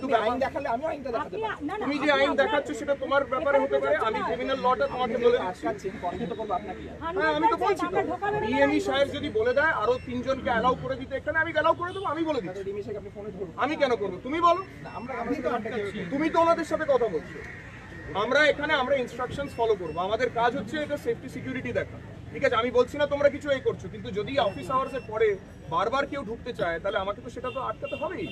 কিন্তু আইন দেখালে আমিও আইনটা দেখাতে পারি না না তুমি যে আইন দেখাচ্ছ সেটা তোমার ব্যাপারে হতে পারে। আমি ক্রিমিনাল লটা তোমাকে বলে দিচ্ছি। আটকাচ্ছেন কন্ডিত করব আপনাকে। হ্যাঁ আমি তো বলছি আমরা ডিএমই সাহেব যদি বলে দেয় আরও তিনজনকে অ্যালাউ করে দিতে এখানে আমি অ্যালাউ করে দেবো আমি বলে দিচ্ছি। ফোনে ধরুন। আমি কেন করব? তুমি বলো। তুমি তো ওনাদের সাথে কথা বলছো। আমরা এখানে আমরা ইনস্ট্রাকশনস ফলো করব। আমাদের কাজ হচ্ছে এটা সেফটি সিকিউরিটি দেখা। ঠিক আছে আমি বলছি না তোমরা কিছু এই করছ কিন্তু যদি অফিস আওয়ার্স এর পরে বারবার কেউ ঢুকতে চায় তাহলে আমাকে তো সেটা তো আটকাতে হবেই।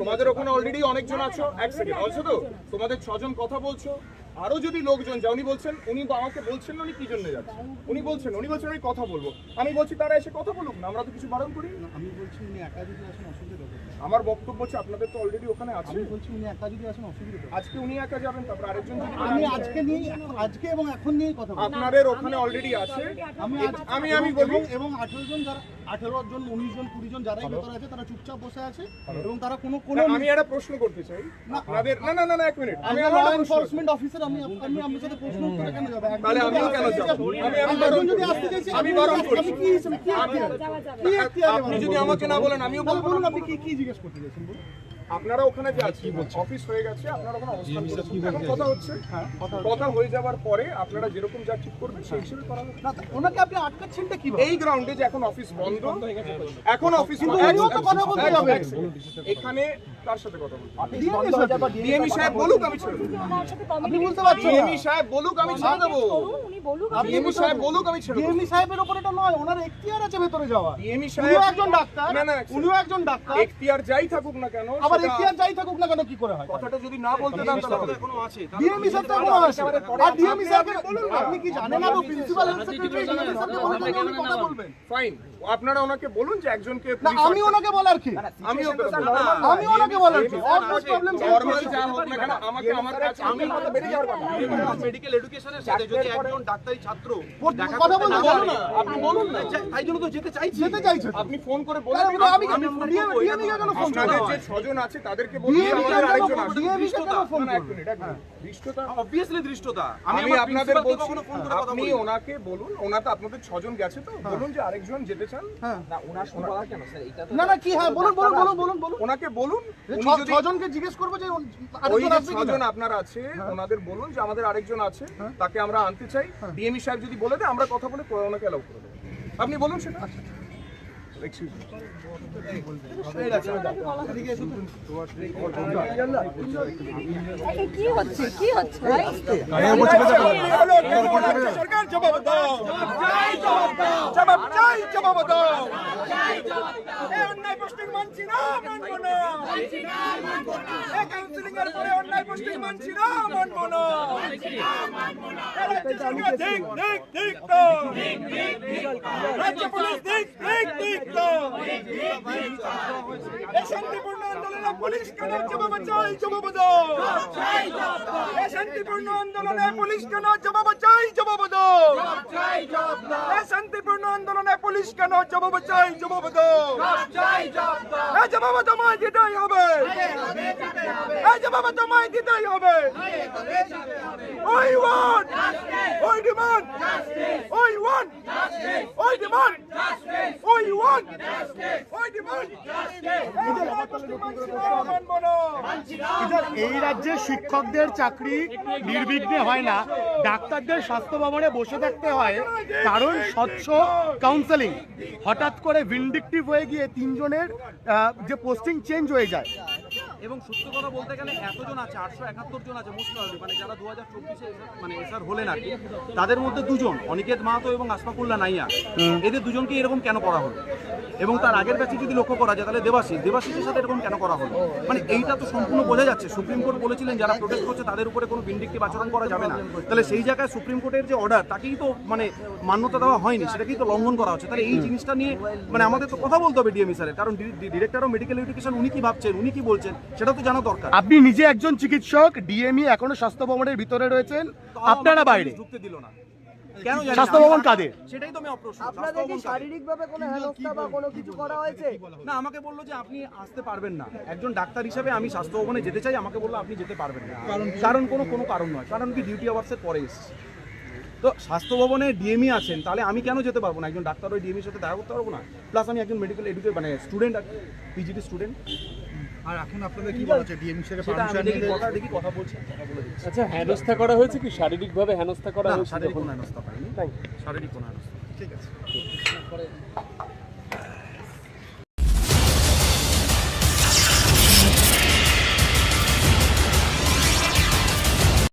তোমাদের ওখানে অলরেডি অনেকজন আছো? এক সেকেন্ড অলসো তো? তোমাদের ছজন কথা বলছো? আরও যদি লোকজন যা উনি বলছেন উনি আমাকে বলছেন উনি কি জন্য যাচ্ছেন? উনি বলছেন উনি বলছেন আমি কথা বলব। আমি বলছি তারা এসে কথা বলুক না আমরা তো কিছু বারণ করি। আমি বলছি উনি একা যদি আসেন অসুবিধা? আমার বক্তব্য হচ্ছে আপনাদের তো অলরেডি ওখানে আছে। আমি বলছি উনি একা যদি আসেন অসুবিধা? আজকে উনি একা যাবেন তারপর আরেকজন যদি আমি আজকে নিয়ে আজকে এবং এখন নিয়েই কথা আপনাদের ওখানে অলরেডি আছে। আমি আমি আমি এবং- বলি এবং- এবং আঠেরো জন যারা আঠেরো জন উনিশ জন কুড়ি জন যারাই ভেতরে আছে তারা চুপচাপ বসে আছে এবং তারা কোনো কোনো না, আমি একটা প্রশ্ন করতে চাই। আপনাদের না না না না এক মিনিট। আমি আমি ল এনফোর্সমেন্ট অফিসার আমি আমি আপনার সাথে প্রশ্ন করে কেন যাব? তাহলে যদি কেন যাব? আমি- আমি বারণ যদি আসতে চাইছি আমি বারণ করছি। আমি কি হিসেবে কি আপনি যদি আমাকে না বলেন আমিও বলব বলুন না। আপনি কি কি জিজ্ঞেস করতে চাইছেন? বলুন। আপনারা ওখানে যে আছেন অফিস হয়ে গেছে আপনারা ওখানে অবস্থান করেছেন। এখন কথা হচ্ছে হ্যাঁ কথা হয়ে যাওয়ার পরে আপনারা যেরকম যা ঠিক করবেন সেই হিসেবে করা হবে না ওনাকে আপনি আটকাচ্ছেনটা কি এই গ্রাউন্ডে যে এখন অফিস বন্ধ এখন অফিস কিন্তু কথা বলতে যাবে। এখানে তার সাথে কথা বলব ডিএমই সাহেব বলুক আমি ছেড়ে দেবো। আপনি communicate পারছেন ডিএমই সাহেব বলুক আমি ছেড়ে দেবো। উনি বলুক আপনি ডিএমই সাহেব বলুক আমি ছেড়ে দেবো। ডিএমই সাহেবের উপর এটা নয় ওনার এখতিয়ার আছে ভেতরে যাওয়া ডিএমই সাহেব একজন ডাক্তার না না উনিও একজন ডাক্তার। এখতিয়ার যাই থাকুক না কেন আবার এখতিয়ার যাই থাকুক না কেন কি করে হয়? কথাটা যদি না বলতে দেন তাহলে হবে। ডিএমই স্যার তো এখনও আছে। আর ডিএমই স্যারকে আপনি কি জানেন না প্রিন্সিপাল হেলথ সেক্রেটারি ডিএমই কথা বলবেন। ফাইন আপনারা ওনাকে বলুন যে একজনকে আমি ওনাকে বলার কি? আমি আমি ওনাকে বলার কি? প্রবলেম নরমাল যা হোক না কেন আমাকে আমার কাছে আমি বেরিয়ে যাওয়ার কথা মেডিকেল এডুকেশনের সাথে যদি একজন ডাক্তারি ছাত্র কথা বলতে না না আপনি বলুন না। তাই জন্য তো যেতে চাইছি। যেতে চাইছে আপনি ফোন করে বলে আমি আমি ডিএমই কে কেন ফোন করব? যে ছজন আছে তাদেরকে বলুন আমাদের আরেকজন কেন ফোন না, না, এক মিনিট, এক মিনিট। দৃষ্টতা অবভিয়াসলি দৃষ্টতা। আমি আপনাদের বলছি ফোন করে কথা আপনি ওনাকে বলুন ওনা তো আপনাদের ছজন গেছে তো বলুন যে আরেকজন যেতে চান। হ্যাঁ। না ওনার শুনে কেন? স্যার এটা তো না না কি? হ্যাঁ বলুন বলুন বলুন বলুন বলুন। ওনাকে বলুন ছজনকে জিজ্ঞেস করব যে ছজন আপনার আছে ওনাদের বলুন যে আমাদের আরেকজন আছে হ্যাঁ। তাকে আমরা আনতে চাই ডিএমই সাহেব যদি বলে দেয় আমরা কথা বলে ওনাকে অ্যালাউ করে দেবো আপনি বলুন সেটা Excuse me. এই কি হচ্ছে কি হচ্ছে ভাই সরকার জবাব দাও জবাব দাও এই অন্যায় পোস্টিং মানছি না, মানবো না। কাউন্সিলিং এর পরে অন্যায় পোস্টিং মানছি না, মানবো না। ঠিক ঠিক ঠিক তো। রাজ্য পুলিশ, ঠিক ঠিক ঠিক তো। এই শান্তিপূর্ণ আন্দোলনে পুলিশ কেন জবাব চাই, জবাব দাও। শান্তিপূর্ণ আন্দোলনে পুলিশ কেন? জবাব চাই জবাব দাও। শান্তিপূর্ণ আন্দোলনে পুলিশ কেন? জবাব চাই জবাব দাও। জবাব তোমায় দিতেই হবে। জবাব তোমায় দিতেই হবে। ওই ওয়ান্ট ওই ডিমান্ড। ওই ওয়ান্ট ওই ডিমান্ড। ওই ওয়ান্ট ওই ডিমান্ড মানবো না এই রাজ্যে শিক্ষকদের চাকরি নির্বিঘ্নে হয় না ডাক্তারদের স্বাস্থ্য ভবনে বসে থাকতে হয় কারণ স্বচ্ছ কাউন্সেলিং হঠাৎ করে ভিন্ডিকটিভ হয়ে গিয়ে তিনজনের যে পোস্টিং চেঞ্জ হয়ে যায়। এবং সত্য কথা বলতে গেলে এতজন আছে আটশো একাত্তর জন আছে মোস্ট মানে যারা দু হাজার চব্বিশে মানে এসার হলেন আর কি তাদের মধ্যে দুজন অনিকেত মাহাতো এবং আসফাকুল্লা নাইয়া। এদের দুজনকে এরকম কেন করা হলো? এবং তার আগের ব্যাচে যদি লক্ষ্য করা যায় তাহলে দেবাশিস দেবাশিসের সাথে এরকম কেন করা হলো? মানে এইটা তো সম্পূর্ণ বোঝা যাচ্ছে। সুপ্রিম কোর্ট বলেছিলেন যারা প্রোটেস্ট করছে তাদের উপরে কোনো ভিন্ডিকটিভ আচরণ করা যাবে না। তাহলে সেই জায়গায় সুপ্রিম কোর্টের যে অর্ডার তাকেই তো মানে মান্যতা দেওয়া হয়নি সেটাকেই তো লঙ্ঘন করা হচ্ছে। তাহলে এই জিনিসটা নিয়ে মানে আমাদের তো কথা বলতে হবে ডিএমই স্যারের কারণ ডিরেক্টর অফ মেডিকেল এডুকেশন উনি কি ভাবছেন উনি কি বলছেন সেটা তো জানা দরকার। আপনি নিজে একজন চিকিৎসক ডিএমই এখনও স্বাস্থ্য ভবনের ভিতরে রয়েছেন আপনারা বাইরে। ঢুকতে দিল না। কেন। স্বাস্থ্য ভবন কাদের? সেটাই তো আমি অপ্রশ্ন আপনাদের কি শারীরিকভাবে কোনো হেনস্থা বা কোনো কিছু করা হয়েছে? না আমাকে বলল যে আপনি আসতে পারবেন না। একজন ডাক্তার হিসেবে আমি স্বাস্থ্য ভবনে যেতে চাই আমাকে বলল আপনি যেতে পারবেন না। কারণ কোনো কোনো কারণ নয়। কারণ কি? ডিউটি আওয়ার্সের পরে এসেছি। তো স্বাস্থ্য ভবনে ডিএমই আছেন তাহলে আমি কেন যেতে পারব না? একজন ডাক্তার ওই ডিএমির সাথে দেখা করতে পারব না? প্লাস আমি একজন মেডিকেল এডুকেট মানে স্টুডেন্ট পিজিটি স্টুডেন্ট আর এখন আপনাদের কি বলা হচ্ছে ডিএমসি এর সেটা পারমিশন দেখি নিয়ে কথা দেখি কথা বলছি কথা বলে দিচ্ছি। আচ্ছা হেনস্থা করা হয়েছে কি? শারীরিকভাবে হেনস্থা করা হয়েছে শারীরিক? কোনো হেনস্থা পাইনি তাই শারীরিক কোনো হেনস্থা। ঠিক আছে।